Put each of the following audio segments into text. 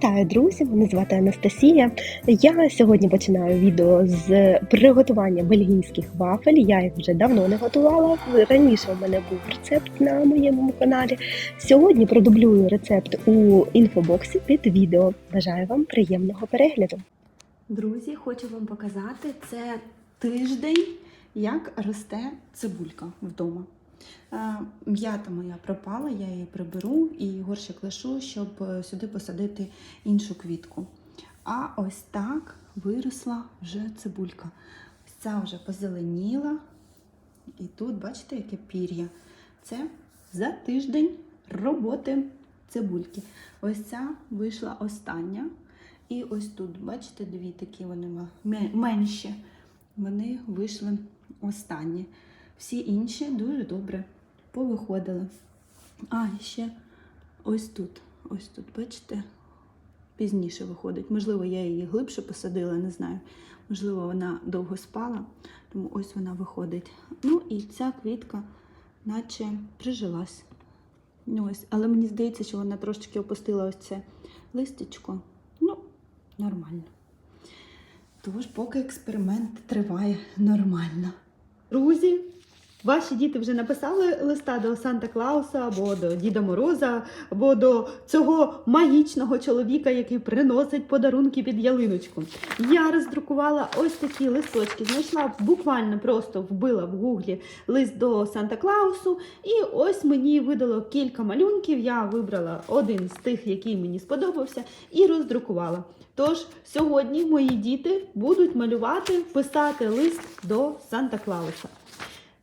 Вітаю, друзі! Мене звати Анастасія. Я сьогодні починаю відео з приготування бельгійських вафель. Я їх вже давно не готувала. Раніше у мене був рецепт на моєму каналі. Сьогодні продублюю рецепт у інфобоксі під відео. Бажаю вам приємного перегляду. Друзі, хочу вам показати це тиждень, як росте цибулька вдома. Е, М'ята моя пропала, я її приберу і горщик лишу, щоб е, сюди посадити іншу квітку. А ось так виросла вже цибулька. Ось ця вже позеленіла. І тут, бачите, яке пір'я. Це за тиждень роботи цибульки. Ось ця вийшла остання. І ось тут, бачите, дві такі вони менші. Вони вийшли останні. Всі інші дуже добре повиходили. А, ще ось тут. Ось тут, бачите, пізніше виходить. Можливо, я її глибше посадила, не знаю. Можливо, вона довго спала, тому ось вона виходить. Ну і ця квітка, наче прижилась. Ну, ось. Але мені здається, що вона трошечки опустила ось це листячко. Ну, нормально. Тож, поки експеримент триває нормально. Друзі, ваші діти вже написали листа до Санта Клауса або до Діда Мороза, або до цього магічного чоловіка, який приносить подарунки під ялиночку. Я роздрукувала ось такі листочки. Знайшла буквально просто вбила в гуглі лист до Санта Клаусу. І ось мені видало кілька малюнків. Я вибрала один з тих, який мені сподобався, і роздрукувала. Тож сьогодні мої діти будуть малювати, писати лист до Санта Клауса.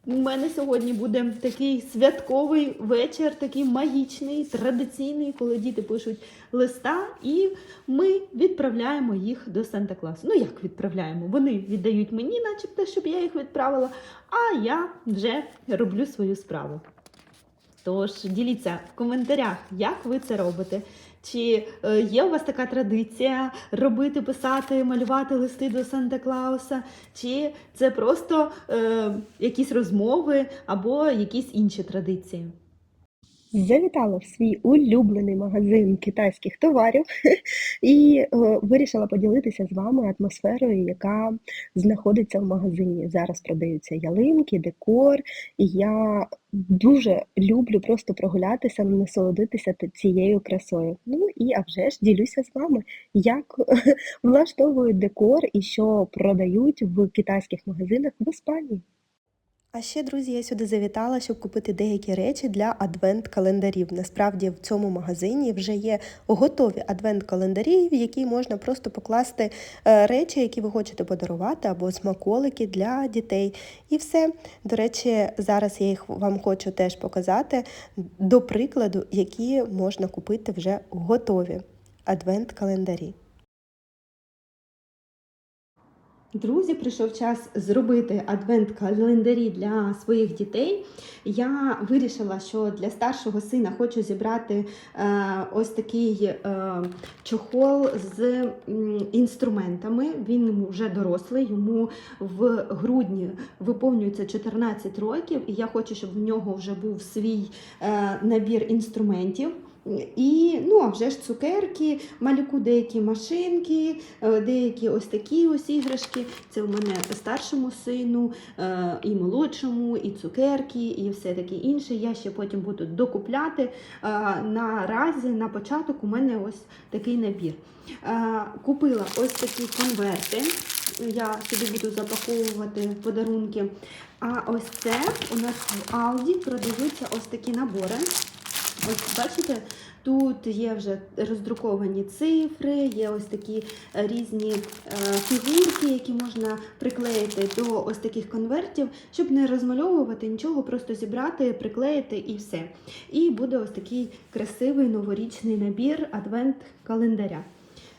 У мене сьогодні буде такий святковий вечір, такий магічний, традиційний, коли діти пишуть листа, і ми відправляємо їх до Санта Клаусу. Ну як відправляємо? Вони віддають мені, начебто, щоб я їх відправила, а я вже роблю свою справу. Тож діліться в коментарях, як ви це робите. Чи е, є у вас така традиція робити, писати, малювати листи до Санта Клауса? Чи це просто е, якісь розмови або якісь інші традиції? Завітала в свій улюблений магазин китайських товарів і е, вирішила поділитися з вами атмосферою, яка знаходиться в магазині. Зараз продаються ялинки, декор, і я дуже люблю просто прогулятися, насолодитися цією красою. Ну і а вже ж ділюся з вами, як влаштовують декор і що продають в китайських магазинах в Іспанії. А ще, друзі, я сюди завітала, щоб купити деякі речі для адвент-календарів. Насправді в цьому магазині вже є готові адвент-календарі, в які можна просто покласти е, речі, які ви хочете подарувати, або смаколики для дітей. І все. До речі, зараз я їх вам хочу теж показати, до прикладу, які можна купити вже готові адвент-календарі. Друзі, прийшов час зробити адвент-календарі для своїх дітей. Я вирішила, що для старшого сина хочу зібрати е, ось такий е, чохол з інструментами. Він вже дорослий, йому в грудні виповнюється 14 років, і я хочу, щоб в нього вже був свій е, набір інструментів. І, ну, а вже ж цукерки, малюку деякі машинки, е, деякі ось такі ось іграшки. Це у мене старшому сину, е, і молодшому, і цукерки, і все таке інше. Я ще потім буду докупляти. Е, Наразі на початок у мене ось такий набір. Купила ось такі конверти. Я собі буду запаковувати подарунки. А ось це у нас в Алді продаються ось такі набори. Ось бачите, тут є вже роздруковані цифри, є ось такі е, різні е, фігурки, які можна приклеїти до ось таких конвертів, щоб не розмальовувати нічого, просто зібрати, приклеїти і все. І буде ось такий красивий новорічний набір адвент-календаря.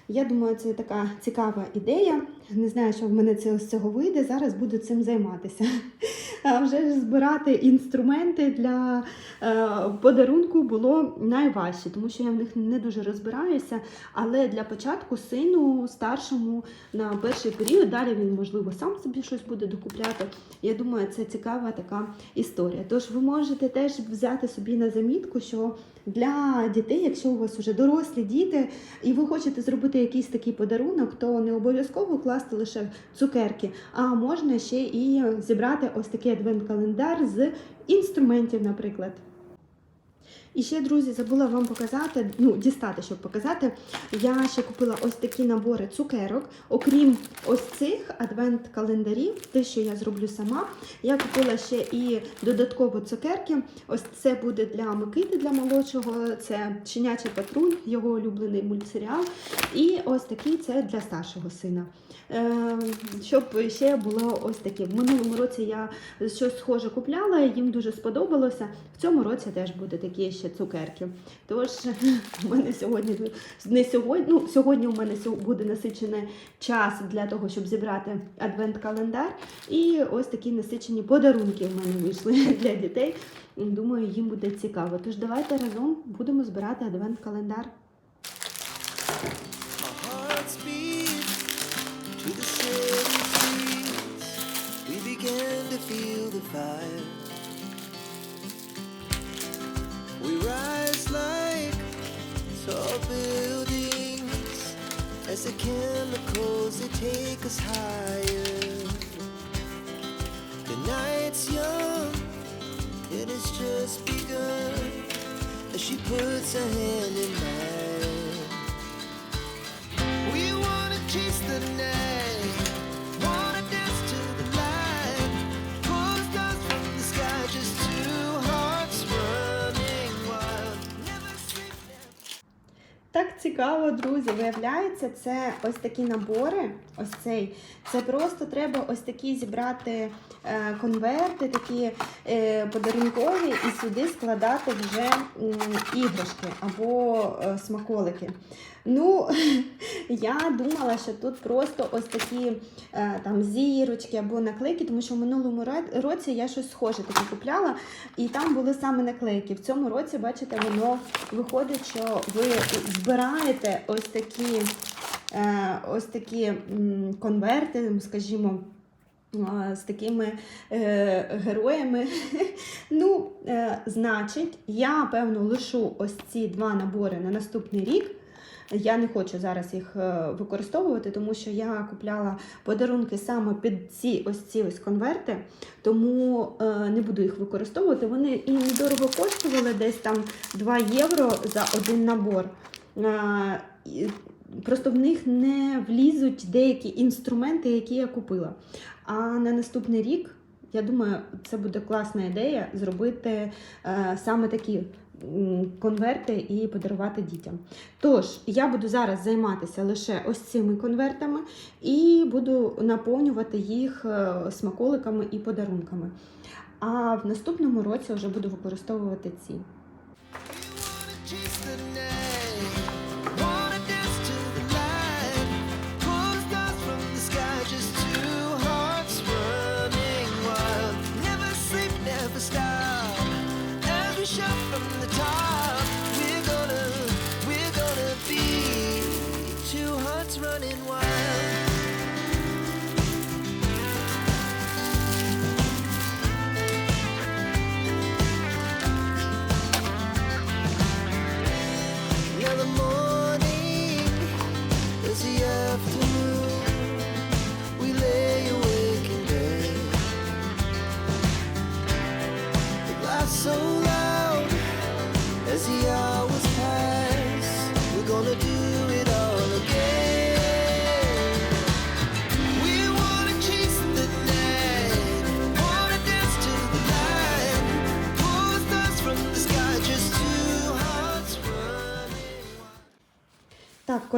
Я думаю, це така цікава ідея. Не знаю, що в мене це з цього вийде. Зараз буду цим займатися. А вже збирати інструменти для е, подарунку було найважче, тому що я в них не дуже розбираюся. Але для початку сину старшому на перший період, далі він, можливо, сам собі щось буде докупляти. Я думаю, це цікава така історія. Тож ви можете теж взяти собі на замітку, що для дітей, якщо у вас вже дорослі діти, і ви хочете зробити якийсь такий подарунок, то не обов'язково класти лише цукерки, а можна ще і зібрати ось такий адвент-календар з інструментів, наприклад. І ще, друзі, забула вам показати, ну, дістати, щоб показати. Я ще купила ось такі набори цукерок. Окрім ось цих адвент-календарів, те, що я зроблю сама, я купила ще і додатково цукерки. Ось це буде для Микити, для молодшого, це Щенячий патруль, його улюблений мультсеріал. І ось такий це для старшого сина. Е, щоб ще було ось таке. В минулому році я щось схоже купляла, їм дуже сподобалося. В цьому році теж буде такі ще цукерки. Тож у мене сьогодні не сьогодні, ну сьогодні у мене буде насичений час для того, щоб зібрати адвент-календар. І ось такі насичені подарунки в мене вийшли для дітей. Думаю, їм буде цікаво. Тож давайте разом будемо збирати адвент-календар. Our tall buildings as the chemicals they take us higher. The night's young and it's just begun as she puts her hand in цікаво, друзі. Виявляється, це ось такі набори. Ось цей. Це просто треба ось такі зібрати е, конверти, такі е, подарункові, і сюди складати вже іграшки або е, смаколики. Ну, я думала, що тут просто ось такі там зірочки або наклейки, тому що в минулому році я щось схоже таке купляла, і там були саме наклейки. В цьому році, бачите, воно виходить, що ви збираєте ось такі, ось такі конверти, скажімо. З такими е, героями. ну, е, значить, я певно лишу ось ці два набори на наступний рік. Я не хочу зараз їх е, використовувати, тому що я купляла подарунки саме під ці ось ці ось конверти, тому е, не буду їх використовувати. Вони і недорого коштували, десь там 2 євро за один набор. Е, Просто в них не влізуть деякі інструменти, які я купила. А на наступний рік, я думаю, це буде класна ідея зробити е, саме такі конверти і подарувати дітям. Тож, я буду зараз займатися лише ось цими конвертами і буду наповнювати їх е, смаколиками і подарунками. А в наступному році вже буду використовувати ці.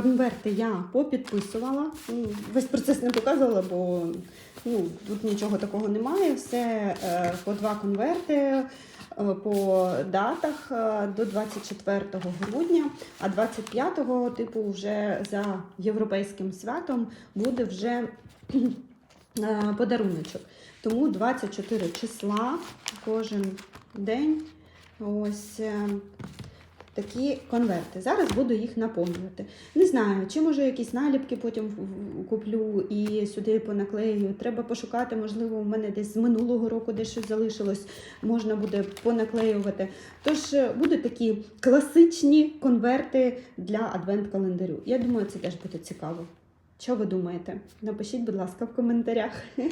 Конверти я попідписувала. Весь процес не показувала, бо ну, тут нічого такого немає. Все е, по два конверти е, по датах е, до 24 грудня, а 25-го, типу, вже за європейським святом буде вже подаруночок. Тому 24 числа кожен день ось такі конверти. Зараз буду їх наповнювати. Не знаю, чи може якісь наліпки потім куплю і сюди понаклею. Треба пошукати, можливо, у мене десь з минулого року десь щось залишилось, можна буде понаклеювати. Тож е, будуть такі класичні конверти для адвент-календарю. Я думаю, це теж буде цікаво. Що ви думаєте? Напишіть, будь ласка, в коментарях.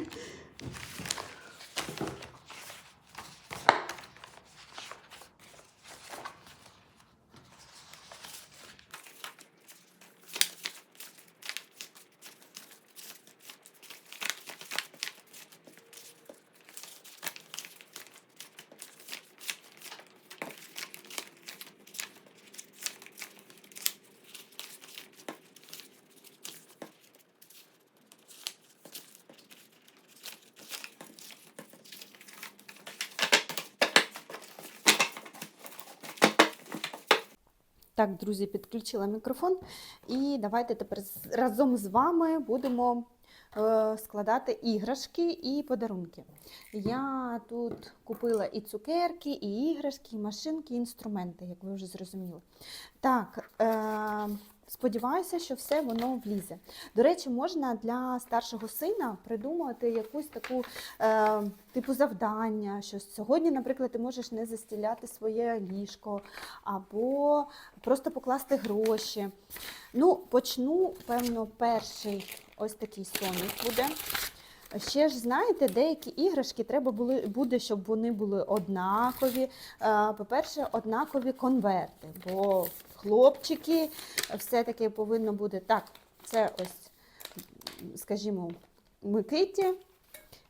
Так, друзі, підключила мікрофон. І давайте тепер разом з вами будемо е, складати іграшки і подарунки. Я тут купила і цукерки, і іграшки, і машинки, і інструменти, як ви вже зрозуміли. Так, е, сподіваюся, що все воно влізе. До речі, можна для старшого сина придумати якусь таку е, типу завдання, що сьогодні, наприклад, ти можеш не застіляти своє ліжко, або просто покласти гроші. Ну, почну, певно, перший ось такий соник буде. Ще ж знаєте, деякі іграшки треба були, буде, щоб вони були однакові. Е, По-перше, однакові конверти, бо хлопчики все-таки повинно бути так. Це ось, скажімо, Микиті.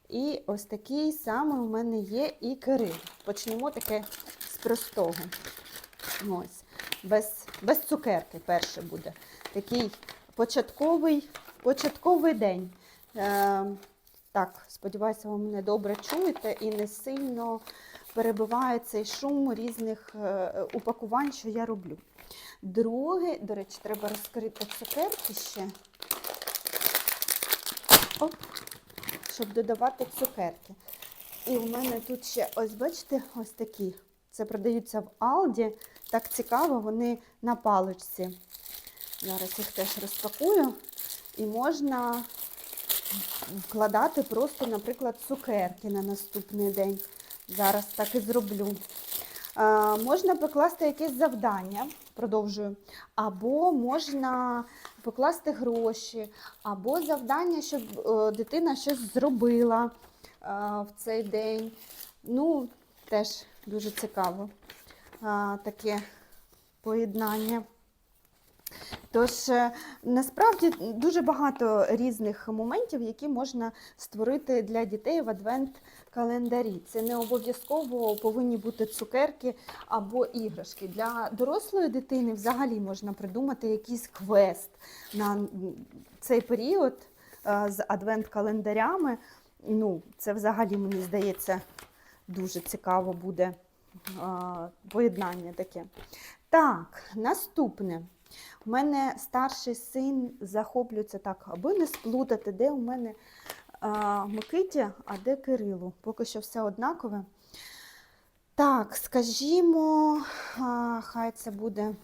І ось такий самий у мене є і Кирил. Почнемо таке з простого. Ось, без, без цукерки перше буде. Такий початковий, початковий день. Е, так, сподіваюся, ви мене добре чуєте і не сильно перебиває цей шум різних е, упакувань, що я роблю. Друге, до речі, треба розкрити цукерки ще. Оп, щоб додавати цукерки. І у мене тут ще, ось бачите, ось такі. Це продаються в Алді. Так цікаво, вони на паличці. Зараз їх теж розпакую. І можна вкладати просто, наприклад, цукерки на наступний день. Зараз так і зроблю. Е, можна покласти якесь завдання, продовжую, або можна покласти гроші, або завдання, щоб е, дитина щось зробила е, в цей день. Ну, теж дуже цікаво е, таке поєднання. Тож е, насправді дуже багато різних моментів, які можна створити для дітей в адвент-календарі. Це не обов'язково повинні бути цукерки або іграшки. Для дорослої дитини взагалі можна придумати якийсь квест на цей період е, з адвент-календарями. Ну, це взагалі, мені здається, дуже цікаво буде е, поєднання таке. Так, наступне. У мене старший син захоплюється так, аби не сплутати, де у мене а, Микиті, а де Кирилу. Поки що все однакове. Так, скажімо, а, хай це буде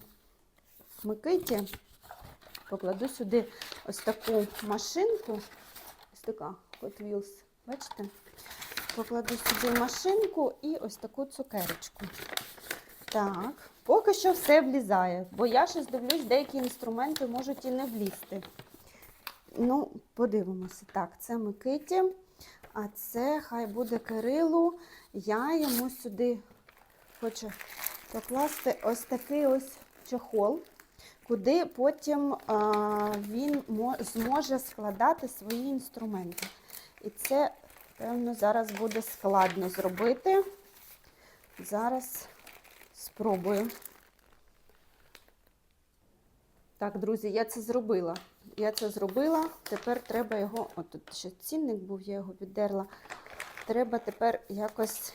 Микиті. Покладу сюди ось таку машинку. Ось така Hot Wheels, бачите? Покладу сюди машинку і ось таку цукерочку. Так, поки що все влізає, бо я щось дивлюсь, деякі інструменти можуть і не влізти. Ну, подивимося. Так, це Микиті, а це хай буде Кирилу. Я йому сюди хочу покласти ось такий ось чохол, куди потім а, він зможе складати свої інструменти. І це, певно, зараз буде складно зробити. Зараз Спробую. Так, друзі, я це зробила. Я це зробила. Тепер треба його. О, тут ще цінник був, я його віддерла. Треба тепер якось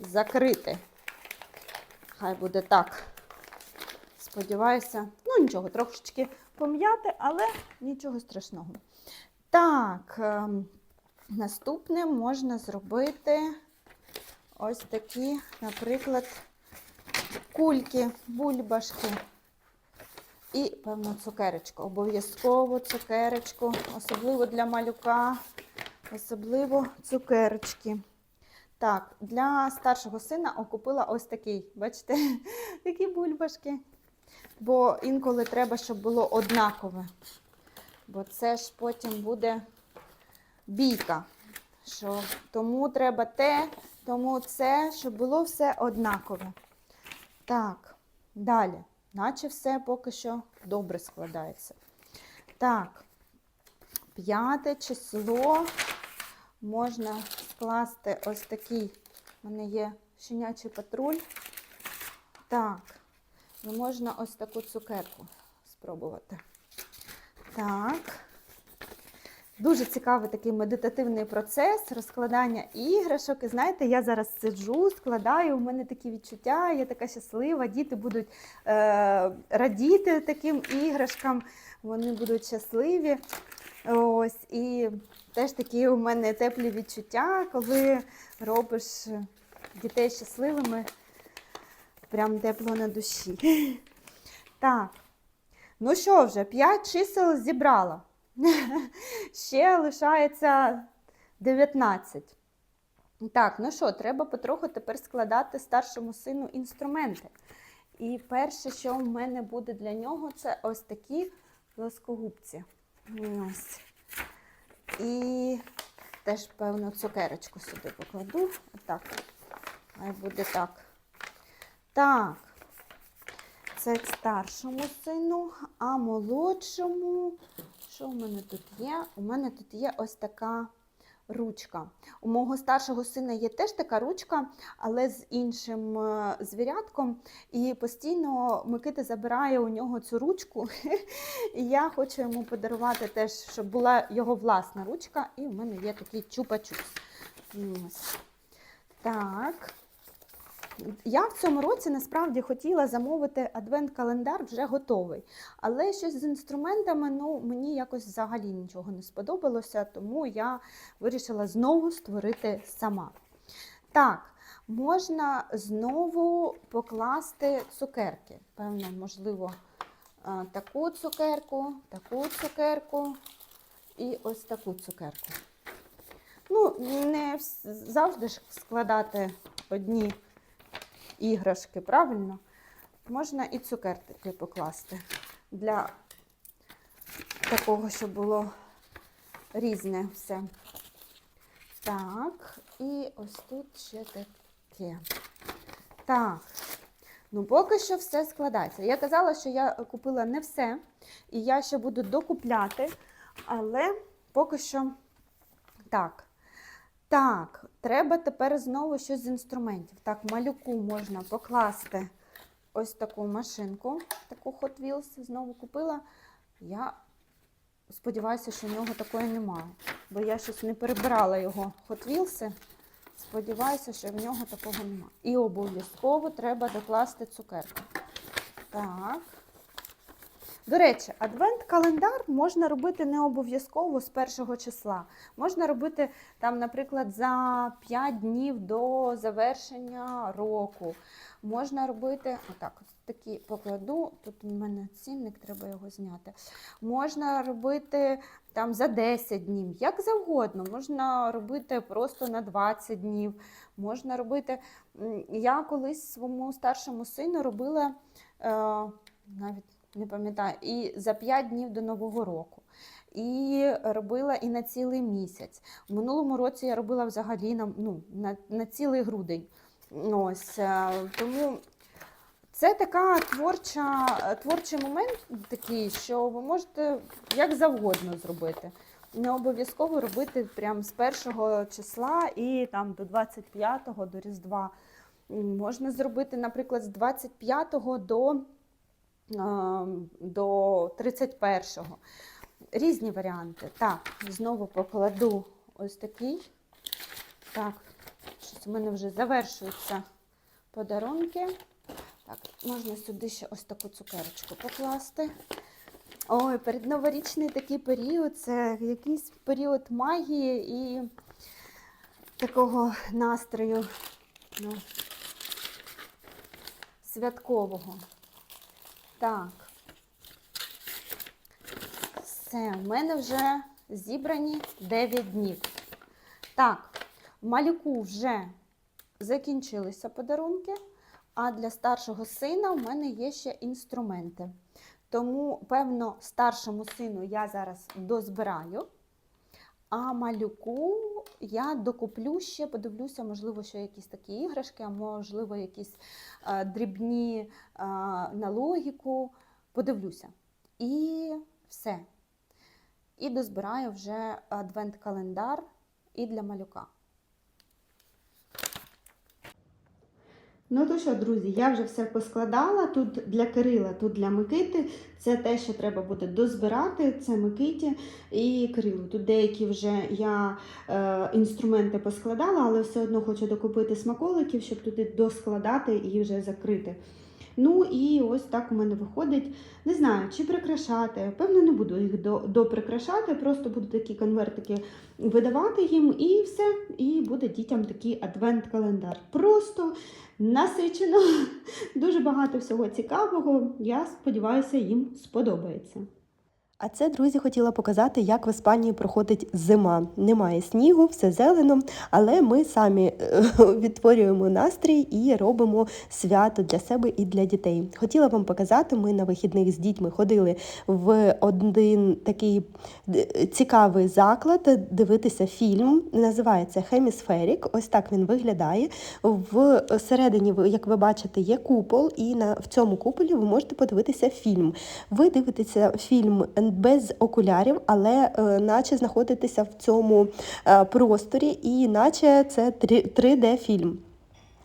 закрити. Хай буде так. Сподіваюся, ну нічого, трошечки пом'яти, але нічого страшного. Так, ем, наступне можна зробити ось такі, наприклад, кульки, бульбашки. І, певно, цукерочку. Обов'язково цукерочку, особливо для малюка, особливо цукерочки. Так, для старшого сина окупила ось такий, бачите, такі бульбашки. Бо інколи треба, щоб було однакове. Бо це ж потім буде бійка. Що тому треба те, тому це, щоб було все однакове. Так, далі. Наче все поки що добре складається. Так, п'яте число можна скласти ось такий. У мене є щенячий патруль. Так, і можна ось таку цукерку спробувати. Так. Дуже цікавий такий медитативний процес розкладання іграшок. І знаєте, я зараз сиджу, складаю, у мене такі відчуття, я така щаслива, діти будуть е, радіти таким іграшкам, вони будуть щасливі. Ось, і теж такі у мене теплі відчуття, коли робиш дітей щасливими, прям тепло на душі. Так, ну що вже, 5 чисел зібрала. Ще лишається 19. Так, ну що, треба потроху тепер складати старшому сину інструменти. І перше, що в мене буде для нього, це ось такі плоскогубці. Ось. І теж, певно, цукерочку сюди покладу. Отак. Хай буде так. Так. Це старшому сину, а молодшому. Що у мене тут є? У мене тут є ось така ручка. У мого старшого сина є теж така ручка, але з іншим е, звірятком. І постійно Микита забирає у нього цю ручку. І я хочу йому подарувати теж, щоб була його власна ручка. І у мене є такий чупа-чупс. Так. Я в цьому році насправді хотіла замовити адвент-календар вже готовий. Але щось з інструментами ну, мені якось взагалі нічого не сподобалося, тому я вирішила знову створити сама. Так, можна знову покласти цукерки. Певно, можливо, таку цукерку, таку цукерку і ось таку цукерку. Ну, не завжди ж складати одні іграшки, правильно? Можна і цукерки покласти для такого, щоб було різне все. Так, і ось тут ще таке. Так. Ну, поки що все складається. Я казала, що я купила не все, і я ще буду докупляти, але поки що так. Так, треба тепер знову щось з інструментів. Так, малюку можна покласти ось таку машинку, таку Hot Wheels знову купила. Я сподіваюся, що в нього такої немає, бо я щось не перебирала його Hot Wheels. Сподіваюся, що в нього такого немає. І обов'язково треба докласти цукерку. Так. До речі, адвент-календар можна робити не обов'язково з першого числа. Можна робити там, наприклад, за 5 днів до завершення року. Можна робити, отак, такі покладу. Тут у мене цінник, треба його зняти. Можна робити там за 10 днів, як завгодно. Можна робити просто на 20 днів. Можна робити. Я колись своєму старшому сину робила е, навіть не пам'ятаю, і за 5 днів до Нового року. І робила і на цілий місяць. У минулому році я робила взагалі на, ну, на, на цілий грудень. Ось, е, тому це така творча, творчий момент такий, що ви можете як завгодно зробити. Не обов'язково робити прям з першого числа і там до 25-го, до Різдва. Можна зробити, наприклад, з 25-го до, до 31-го. Різні варіанти. Так, знову покладу ось такий. Так, щось у мене вже завершуються подарунки. Так, можна сюди ще ось таку цукерочку покласти. Ой, передноворічний такий період це якийсь період магії і такого настрою ну, святкового. Так. Все, в мене вже зібрані 9 днів. Так, малюку вже закінчилися подарунки, а для старшого сина в мене є ще інструменти. Тому, певно, старшому сину я зараз дозбираю, а малюку я докуплю ще, подивлюся, можливо, що якісь такі іграшки, а можливо, якісь е, дрібні е, на логіку. Подивлюся. І все. І дозбираю вже адвент-календар і для малюка. Ну то що, друзі, я вже все поскладала. Тут для Кирила, тут для Микити. Це те, що треба буде дозбирати. Це Микиті і Кирилу. Тут деякі вже я е, інструменти поскладала, але все одно хочу докупити смаколиків, щоб туди доскладати і вже закрити. Ну і ось так у мене виходить. Не знаю, чи прикрашати. Певно, не буду їх доприкрашати, просто буду такі конвертики видавати їм, і все. І буде дітям такий адвент-календар. Просто насичено, дуже багато всього цікавого. Я сподіваюся, їм сподобається. А це, друзі, хотіла показати, як в Іспанії проходить зима. Немає снігу, все зелено, але ми самі е, відтворюємо настрій і робимо свято для себе і для дітей. Хотіла вам показати, ми на вихідних з дітьми ходили в один такий цікавий заклад дивитися фільм. Називається Хемісферік. Ось так він виглядає. В середині, ви- як ви бачите, є купол, і на в цьому куполі ви можете подивитися фільм. Ви дивитеся фільм без окулярів, але е, наче знаходитися в цьому е, просторі, і наче це 3D фільм.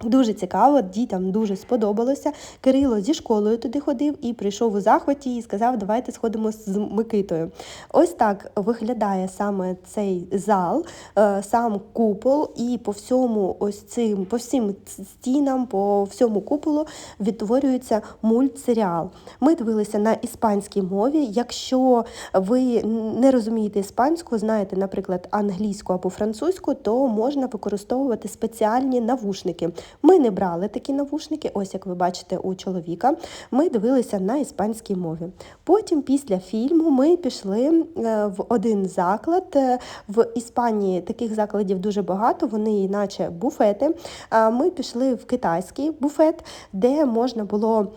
Дуже цікаво, дітям дуже сподобалося. Кирило зі школою туди ходив і прийшов у захваті і сказав, давайте сходимо з Микитою. Ось так виглядає саме цей зал, е, сам купол, і по всьому ось цим, по всім стінам, по всьому куполу відтворюється мультсеріал. Ми дивилися на іспанській мові. Якщо ви не розумієте іспанську, знаєте, наприклад, англійську або французьку, то можна використовувати спеціальні навушники. Ми не брали такі навушники, ось як ви бачите у чоловіка. Ми дивилися на іспанській мові. Потім, після фільму, ми пішли е, в один заклад. Е, В Іспанії таких закладів дуже багато, вони іначе буфети. Ми пішли в китайський буфет, де можна було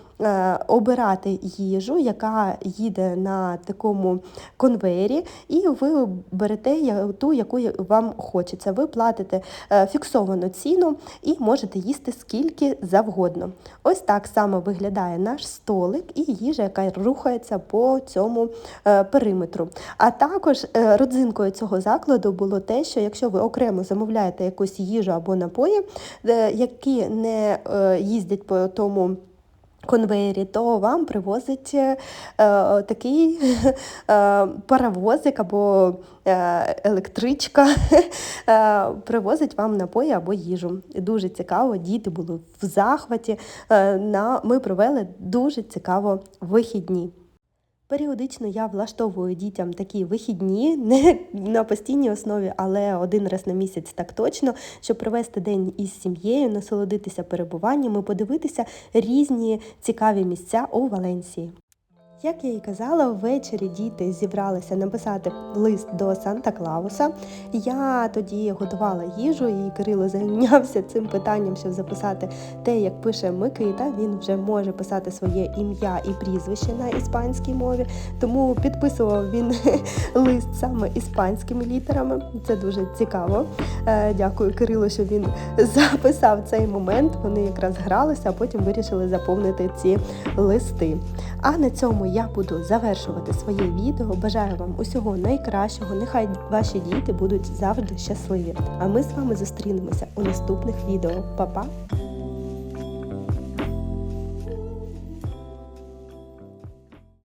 обирати їжу, яка їде на такому конвейері, і ви берете ту, яку вам хочеться. Ви платите е, фіксовану ціну і можете їсти скільки завгодно. Ось так само виглядає наш столик і їжа, яка рухається по цьому е, периметру. А також е, родзинкою цього закладу було те, що якщо ви окремо замовляєте якусь їжу або напої, е, які не е, їздять по тому. Конвеєрі, то вам привозить е, е, такий е, паровозик або е, електричка, е, привозить вам напої або їжу. Дуже цікаво, діти були в захваті. Е, на, ми провели дуже цікаво вихідні. Періодично я влаштовую дітям такі вихідні, не на постійній основі, але один раз на місяць так точно, щоб провести день із сім'єю, насолодитися перебуванням і подивитися різні цікаві місця у Валенсії. Як я і казала, ввечері діти зібралися написати лист до Санта Клауса. Я тоді готувала їжу, і Кирило зайнявся цим питанням, щоб записати те, як пише Микита. Він вже може писати своє ім'я і прізвище на іспанській мові, тому підписував він лист саме іспанськими літерами. Це дуже цікаво. Е, Дякую Кирилу, що він записав цей момент. Вони якраз гралися, а потім вирішили заповнити ці листи. А на цьому я буду завершувати своє відео. Бажаю вам усього найкращого. Нехай ваші діти будуть завжди щасливі. А ми з вами зустрінемося у наступних відео. Па-па!